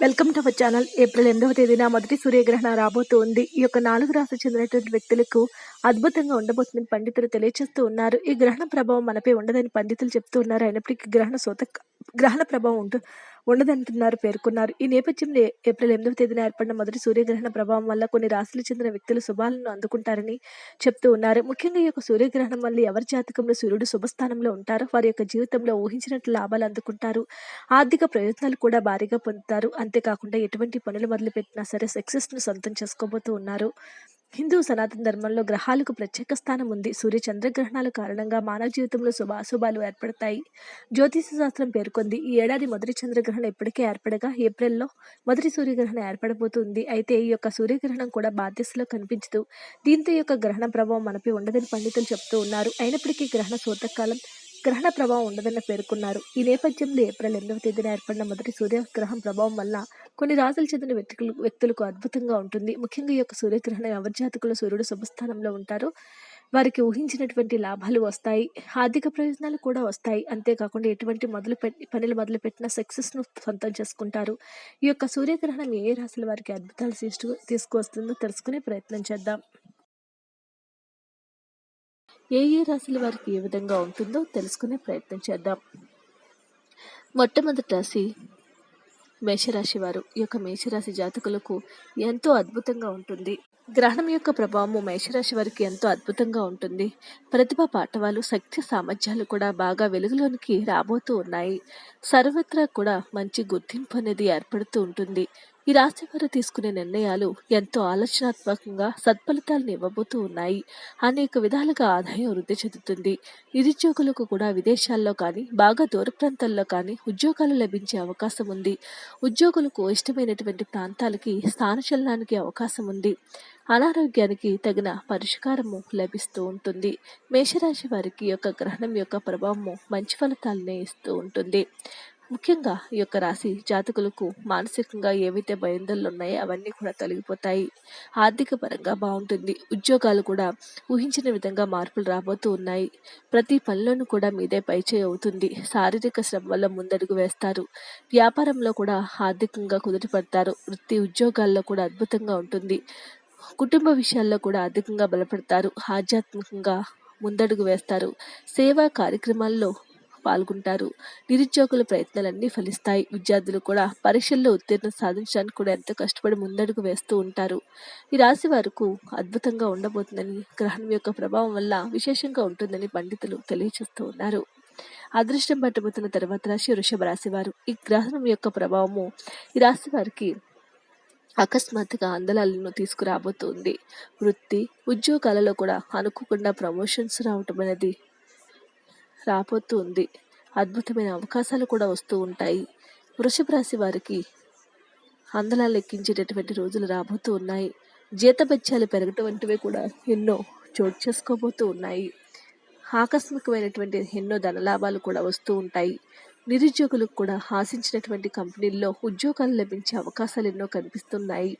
Welcome to our channel April ఎనిమిదవ తేదీన మొదటి సూర్యగ్రహణం రాబోతోంది. ఈ యొక్క నాలుగు రాశి చెందినటువంటి వ్యక్తులకు అద్భుతంగా ఉండబోతుందని పండితులు తెలియజేస్తూ ఉన్నారు. ఈ గ్రహణ ప్రభావం మనపై ఉండదని పండితులు చెప్తూ ఉన్నారు. అయినప్పటికీ గ్రహణ సోత గ్రహణ ప్రభావం ఉంటు ఉండదంటున్నారు పేర్కొన్నారు. ఈ నేపథ్యంలో ఏప్రిల్ ఎనిమిదవ తేదీన ఏర్పడిన మొదటి సూర్యగ్రహణ ప్రభావం వల్ల కొన్ని రాశులు చెందిన వ్యక్తులు శుభాలను అందుకుంటారని చెప్తూ ఉన్నారు. ముఖ్యంగా ఈ యొక్క సూర్యగ్రహణం వల్ల ఎవరి జాతకంలో సూర్యుడు శుభస్థానంలో ఉంటారో వారి యొక్క జీవితంలో ఊహించినట్లు లాభాలు అందుకుంటారు ఆర్థిక ప్రయోజనాలు కూడా భారీగా పొందుతారు. అంతేకాకుండా ఎటువంటి పనులు మొదలుపెట్టినా సరే సక్సెస్ను సొంతం చేసుకోబోతూ ఉన్నారు. హిందూ సనాతన ధర్మంలో గ్రహాలకు ప్రత్యేక స్థానం ఉంది. సూర్య చంద్రగ్రహణాల కారణంగా మానవ జీవితంలో శుభాశుభాలు ఏర్పడతాయి. జ్యోతిష శాస్త్రం పేర్కొంది. ఈ ఏడాది మొదటి చంద్రగ్రహణం ఇప్పటికే ఏర్పడగా ఏప్రిల్లో మొదటి సూర్యగ్రహణం ఏర్పడబోతుంది. అయితే ఈ యొక్క సూర్యగ్రహణం కూడా బాధ్యతలో కనిపించదు. దీంతో ఈ యొక్క గ్రహణ ప్రభావం మనపై ఉండదని పండితులు చెప్తూ ఉన్నారు. అయినప్పటికీ గ్రహణ సూతకాలం గ్రహణ ప్రభావం ఉండదని పేర్కొన్నారు. ఈ నేపథ్యంలో ఏప్రిల్ ఎనిమిదవ తేదీన ఏర్పడిన మొదటి సూర్యగ్రహం ప్రభావం వల్ల కొన్ని రాజులు చెందిన వ్యక్తులు వ్యక్తులకు అద్భుతంగా ఉంటుంది. ముఖ్యంగా ఈ యొక్క సూర్యగ్రహణం ఎవరి జాతకులు సూర్యుడు శుభస్థానంలో ఉంటారో. వారికి ఊహించినటువంటి లాభాలు వస్తాయి. ఆర్థిక ప్రయోజనాలు కూడా వస్తాయి. అంతేకాకుండా ఎటువంటి మొదలు పెట్టి పనులు మొదలుపెట్టిన సక్సెస్ను సొంతం చేసుకుంటారు. ఈ యొక్క సూర్యగ్రహణం ఏ ఏ రాశుల వారికి అద్భుతాలు తీసుకు తీసుకువస్తుందో తెలుసుకునే ప్రయత్నం చేద్దాం. ఏ ఏ రాశుల వారికి ఏ విధంగా ఉంటుందో తెలుసుకునే ప్రయత్నం చేద్దాం. మొట్టమొదటి రాశి మేషరాశి వారు. ఈ యొక్క మేషరాశి జాతకులకు ఎంతో అద్భుతంగా ఉంటుంది. గ్రహణం యొక్క ప్రభావము మేషరాశి వారికి ఎంతో అద్భుతంగా ఉంటుంది. ప్రతిభ పాఠవాలు శక్తి సామర్థ్యాలు కూడా బాగా వెలుగులోనికి రాబోతూ ఉన్నాయి. సర్వత్రా కూడా మంచి గుర్తింపు అనేది ఏర్పడుతూ ఉంటుంది. ఈ రాశి వారు తీసుకునే నిర్ణయాలు ఎంతో ఆలోచనాత్మకంగా సత్ఫలితాలను ఇవ్వబోతూ ఉన్నాయి. అనేక విధాలుగా ఆదాయం వృద్ధి చెందుతుంది. నిరుద్యోగులకు కూడా విదేశాల్లో కానీ బాగా దూర ప్రాంతాల్లో కానీ ఉద్యోగాలు లభించే అవకాశం ఉంది. ఉద్యోగులకు ఇష్టమైనటువంటి ప్రాంతాలకి స్థానచలనానికి అవకాశం ఉంది. అనారోగ్యానికి తగిన పరిష్కారము లభిస్తూ ఉంటుంది. మేషరాశి వారికి యొక్క గ్రహణం యొక్క ప్రభావము మంచి ఫలితాలనే ఇస్తూ ఉంటుంది. ముఖ్యంగా ఈ యొక్క రాశి జాతకులకు మానసికంగా ఏవైతే భయందలు ఉన్నాయో అవన్నీ కూడా తొలగిపోతాయి. ఆర్థిక పరంగా బాగుంటుంది. ఉద్యోగాలు కూడా ఊహించిన విధంగా మార్పులు రాబోతూ ఉన్నాయి. ప్రతి పనిలోనూ కూడా మీదే పైచేయి అవుతుంది. శారీరక శ్రమ వల్ల ముందడుగు వేస్తారు. వ్యాపారంలో కూడా ఆర్థికంగా కుదుటపడతారు వృత్తి ఉద్యోగాల్లో కూడా అద్భుతంగా ఉంటుంది. కుటుంబ విషయాల్లో కూడా అధికంగా బలపడతారు. ఆధ్యాత్మికంగా ముందడుగు వేస్తారు. సేవా కార్యక్రమాల్లో పాల్గొంటారు. నిరుద్యోగుల ప్రయత్నాలన్నీ ఫలిస్తాయి. విద్యార్థులు కూడా పరీక్షల్లో ఉత్తీర్ణ సాధించడానికి కూడా ఎంతో కష్టపడి ముందడుగు వేస్తూ ఉంటారు. ఈ రాశి వారికి అద్భుతంగా ఉండబోతుందని గ్రహణం యొక్క ప్రభావం వల్ల విశేషంగా ఉంటుందని పండితులు తెలియజేస్తూ ఉన్నారు. అదృష్టం పట్టబోతున్న తర్వాత రాశి వృషభ రాశి వారు ఈ గ్రహణం యొక్క ప్రభావము ఈ రాశి వారికి అకస్మాత్తుగా అందలాలను తీసుకురాబోతుంది. వృత్తి ఉద్యోగాలలో కూడా అనుకోకుండా ప్రమోషన్స్ రావటం అనేది రాబోతూ ఉంది అద్భుతమైన అవకాశాలు కూడా వస్తూ ఉంటాయి. వృషభ రాశి వారికి అందలా ఎక్కించేటటువంటి రోజులు రాబోతూ ఉన్నాయి. జీతబత్యాలు పెరగటం వంటివి కూడా ఎన్నో చోటు చేసుకోబోతూ ఉన్నాయి. ఆకస్మికమైనటువంటి ఎన్నో ధనలాభాలు కూడా వస్తూ ఉంటాయి. నిరుద్యోగులకు కూడా ఆశించినటువంటి కంపెనీల్లో ఉద్యోగాలు లభించే అవకాశాలు ఎన్నో కనిపిస్తున్నాయి.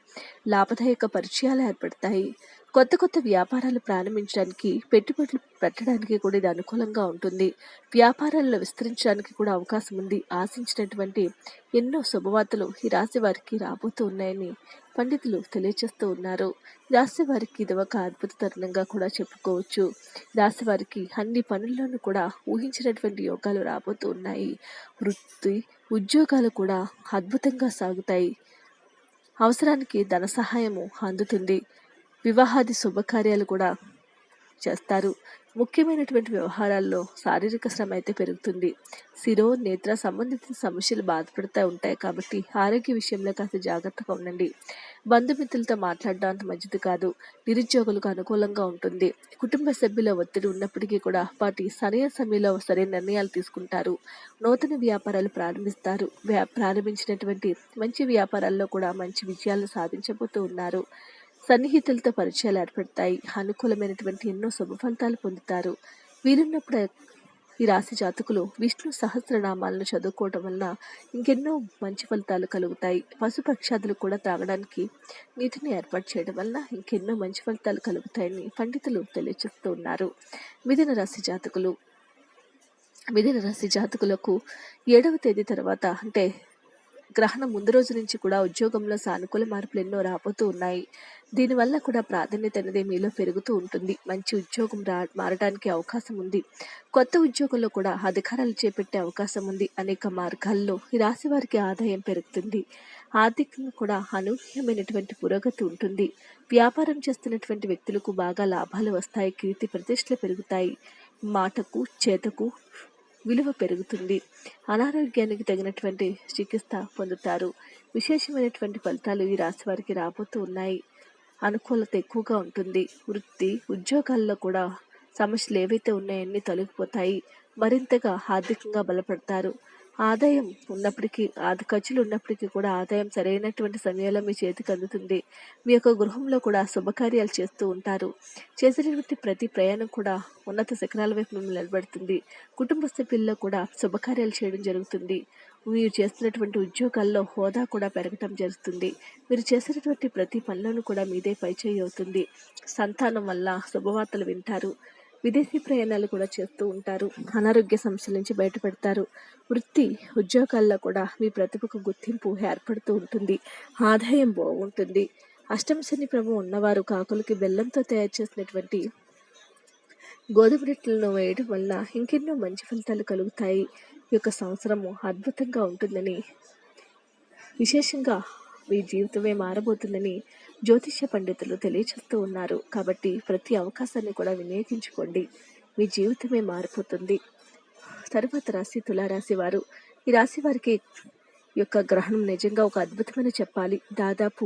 లాభదాయక పరిచయాలు ఏర్పడతాయి. కొత్త కొత్త వ్యాపారాలు ప్రారంభించడానికి పెట్టుబడులు పెట్టడానికి కూడా ఇది అనుకూలంగా ఉంటుంది. వ్యాపారాలను విస్తరించడానికి కూడా అవకాశం ఉంది. ఆశించినటువంటి ఎన్నో శుభవార్తలు ఈ రాశి వారికి రాబోతూ ఉన్నాయని పండితులు తెలియజేస్తూ ఉన్నారు. రాశి వారికి ఇది ఒక అద్భుత తరుణంగా కూడా చెప్పుకోవచ్చు. రాశి వారికి అన్ని పనుల్లోనూ కూడా ఊహించినటువంటి యోగాలు రాబోతూ ఉన్నాయి. వృత్తి ఉద్యోగాలు కూడా అద్భుతంగా సాగుతాయి. అవసరానికి ధన సహాయము అందుతుంది. వివాహాది శుభకార్యాలు కూడా చేస్తారు. ముఖ్యమైనటువంటి వ్యవహారాల్లో శారీరక శ్రమ అయితే పెరుగుతుంది. శిరో నేత్ర సంబంధిత సమస్యలు బాధపడుతూ ఉంటాయి కాబట్టి ఆరోగ్య విషయంలో కాస్త జాగ్రత్తగా ఉండండి. బంధుమిత్రులతో మాట్లాడడం అంత మంచిది కాదు. నిరుద్యోగులకు అనుకూలంగా ఉంటుంది. కుటుంబ సభ్యుల ఒత్తిడి ఉన్నప్పటికీ కూడా వాటి సరైన సమయంలో సరైన నిర్ణయాలు తీసుకుంటారు. నూతన వ్యాపారాలు ప్రారంభిస్తారు. వ్యా ప్రారంభించినటువంటి మంచి వ్యాపారాల్లో కూడా మంచి విజయాలు సాధించబోతూ ఉన్నారు. సన్నిహితులతో పరిచయాలు ఏర్పడతాయి. అనుకూలమైనటువంటి ఎన్నో శుభ ఫలితాలు పొందుతారు. వీరున్నప్పుడు ఈ రాశి జాతకులు విష్ణు సహస్రనామాలను చదువుకోవడం వలన ఇంకెన్నో మంచి ఫలితాలు కలుగుతాయి. పశుపక్షాదులు కూడా త్రాగడానికి నీటిని ఏర్పాటు చేయడం వలన ఇంకెన్నో మంచి ఫలితాలు కలుగుతాయని పండితులు తెలియజేస్తూ ఉన్నారు. మిథున రాశి జాతకులు. మిథున రాశి జాతకులకు ఏడవ తేదీ తర్వాత అంటే గ్రహణం ముందు రోజు నుంచి కూడా ఉద్యోగంలో సానుకూల మార్పులు ఎన్నో రాబోతూ ఉన్నాయి. దీనివల్ల కూడా ప్రాధాన్యత అనేది మీలో పెరుగుతూ ఉంటుంది. మంచి ఉద్యోగం రా మారడానికి అవకాశం ఉంది. కొత్త ఉద్యోగంలో కూడా అధికారాలు చేపట్టే అవకాశం ఉంది. అనేక మార్గాల్లో ఈ రాశి వారికి ఆదాయం పెరుగుతుంది. ఆర్థికంగా కూడా అనూహ్యమైనటువంటి పురోగతి ఉంటుంది. వ్యాపారం చేస్తున్నటువంటి వ్యక్తులకు బాగా లాభాలు వస్తాయి. కీర్తి ప్రతిష్టలు పెరుగుతాయి. మాటకు చేతకు విలువ పెరుగుతుంది. అనారోగ్యానికి తగినటువంటి చికిత్స పొందుతారు. విశేషమైనటువంటి ఫలితాలు ఈ రాశి వారికి రాబోతూ ఉన్నాయి. అనుకూలత ఎక్కువగా ఉంటుంది. వృత్తి ఉద్యోగాల్లో కూడా సమస్యలు ఏవైతే ఉన్నాయన్నీ తొలగిపోతాయి. మరింతగా ఆర్థికంగా బలపడతారు. ఆదాయం ఉన్నప్పటికీ ఆది ఖర్చులు ఉన్నప్పటికీ కూడా ఆదాయం సరైనటువంటి సమయంలో మీ చేతికి అందుతుంది. మీ యొక్క గృహంలో కూడా శుభకార్యాలు చేస్తూ ఉంటారు. చేసేటటువంటి ప్రతి ప్రయాణం కూడా ఉన్నత శిఖరాల వైపు మిమ్మల్ని నిలబెడుతుంది. కుటుంబ సభ్యుల్లో కూడా శుభకార్యాలు చేయడం జరుగుతుంది. మీరు చేస్తున్నటువంటి ఉద్యోగాల్లో హోదా కూడా పెరగటం జరుగుతుంది. మీరు చేసినటువంటి ప్రతి పనులను కూడా మీదే పైచేయి అవుతుంది. సంతానం వల్ల శుభవార్తలు వింటారు. విదేశీ ప్రయాణాలు కూడా చేస్తూ ఉంటారు. అనారోగ్య సమస్యల నుంచి బయటపడతారు. వృత్తి ఉద్యోగాల్లో కూడా మీ ప్రతిభకు గుర్తింపు ఏర్పడుతూ ఉంటుంది. ఆదాయం బాగుంటుంది. అష్టమ శని ప్రభు ఉన్నవారు కాకులకి బెల్లంతో తయారు చేసినటువంటి గోధుమ రొట్టెలను వేయడం వల్ల ఇంకెన్నో మంచి ఫలితాలు కలుగుతాయి. ఈ యొక్క సంవత్సరము అద్భుతంగా ఉంటుందని విశేషంగా మీ జీవితమే మారబోతుందని జ్యోతిష్య పండితులు తెలియచేస్తూ ఉన్నారు. కాబట్టి ప్రతి అవకాశాన్ని కూడా వినియోగించుకోండి. మీ జీవితమే మారిపోతుంది. తరువాత రాశి తులారాశి వారు. ఈ రాశి వారికి యొక్క గ్రహణం నిజంగా ఒక అద్భుతమైన చెప్పాలి. దాదాపు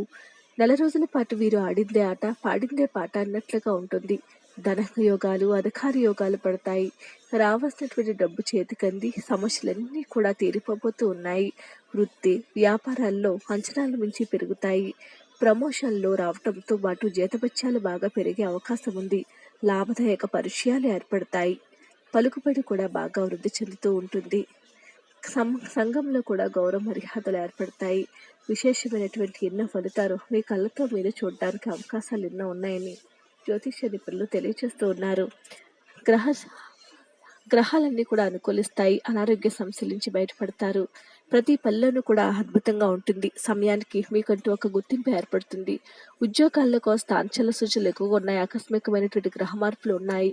నెల రోజుల పాటు వీరు ఆడిందే ఆట పాడిందే పాట అన్నట్లుగా ఉంటుంది. ధన యోగాలు అధికార యోగాలు పడతాయి. రావాల్సినటువంటి డబ్బు చేతికంది. సమస్యలన్నీ కూడా తీరిపోబోతూ ఉన్నాయి. వృత్తి వ్యాపారాల్లో అంచనాల మించి పెరుగుతాయి. ప్రమోషన్లు రావటంతో పాటు జీతభత్యాలు బాగా పెరిగే అవకాశం ఉంది. లాభదాయక పరిచయాలు ఏర్పడతాయి. పలుకుబడి కూడా బాగా వృద్ధి చెందుతూ ఉంటుంది. సం సంఘంలో కూడా గౌరవ మర్యాదలు ఏర్పడతాయి. విశేషమైనటువంటి ఎన్నో ఫలితాలు మీ కళ్ళతో మీరు చూడడానికి అవకాశాలు ఎన్నో ఉన్నాయని జ్యోతిష నిపుణులు తెలియజేస్తూ ఉన్నారు. గ్రహ గ్రహాలన్నీ కూడా అనుకూలిస్తాయి. అనారోగ్య సమస్యల నుంచి బయటపడతారు. ప్రతి పనిలోనూ కూడా అద్భుతంగా ఉంటుంది. సమయానికి మీకంటూ ఒక గుర్తింపు ఏర్పడుతుంది. ఉద్యోగాల్లో కోస్త అంచెల సూచనలు ఎక్కువగా ఉన్నాయి. ఆకస్మికమైనటువంటి గ్రహ మార్పులు ఉన్నాయి.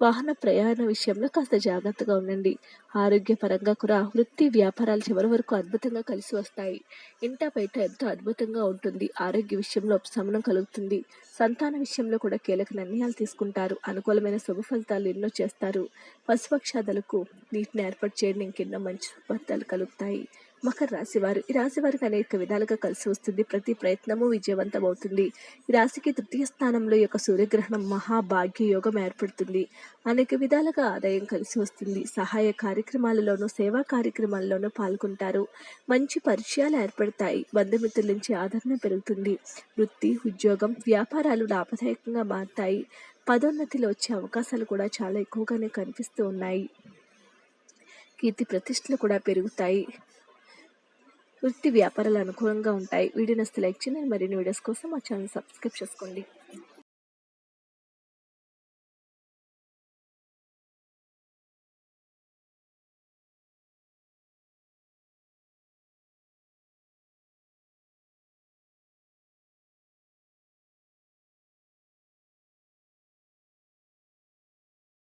వాహన ప్రయాణ విషయంలో కాస్త జాగ్రత్తగా ఉండండి. ఆరోగ్యపరంగా కూడా వృత్తి వ్యాపారాలు చివరి వరకు అద్భుతంగా కలిసి వస్తాయి. ఇంట బయట ఎంతో అద్భుతంగా ఉంటుంది. ఆరోగ్య విషయంలో ఉపశమనం కలుగుతుంది. సంతాన విషయంలో కూడా కీలక నిర్ణయాలు తీసుకుంటారు. అనుకూలమైన శుభ ఫలితాలు ఎన్నో చేస్తారు. పశుపక్షాదులకు నీటిని ఏర్పాటు చేయడం ఇంకెన్నో మంచి ఫలితాలు కలుగుతాయి. మకర రాశి వారు ఈ రాశి వారికి అనేక విధాలుగా కలిసి వస్తుంది. ప్రతి ప్రయత్నము విజయవంతం అవుతుంది ఈ రాశికి తృతీయ స్థానంలో యొక్క సూర్యగ్రహణం మహాభాగ్య యోగం ఏర్పడుతుంది. అనేక విధాలుగా ఆదాయం కలిసి వస్తుంది. సహాయ కార్యక్రమాలలోనూ సేవా కార్యక్రమాల్లోనూ పాల్గొంటారు. మంచి పరిచయాలు ఏర్పడతాయి. బంధుమిత్రుల నుంచి ఆదరణ పెరుగుతుంది. వృత్తి ఉద్యోగం వ్యాపారాలు లాభదాయకంగా మారుతాయి. పదోన్నతిలో వచ్చే అవకాశాలు కూడా చాలా ఎక్కువగానే కనిపిస్తూ ఉన్నాయి. కీర్తి ప్రతిష్టలు కూడా పెరుగుతాయి. వృత్తి వ్యాపారాలు అనుకూలంగా ఉంటాయి. వీడియో నస్తే లైక్ చేయండి. మరిన్ని వీడియోస్ కోసం మా ఛానల్ సబ్స్క్రైబ్ చేసుకోండి.